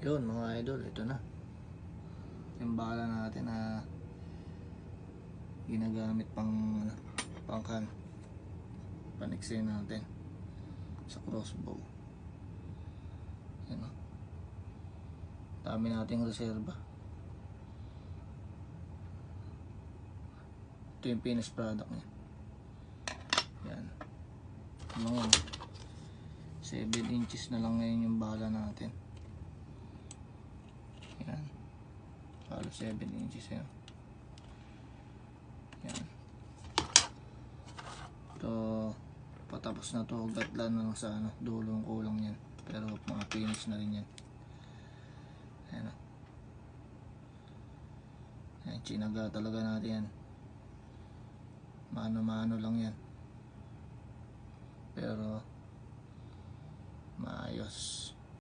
Yun mga idol, ito na. Yung bala natin na ginagamit pang ano, pangkan. Paniksin natin sa crossbow. Yan o. Dami nating reserva. Ito yung finished product niya. Yan. Mga 7 inches na lang ngayon yung bala natin. Yan. Halos 7 inches yan. Yan. Ito, patapos na to. Na lang sa ano, dulong kulang yan. Pero mga finish na rin yan. Ayan o. Ayan, chinaga talaga natin yan. Mano-mano lang yan. Pero, maayos.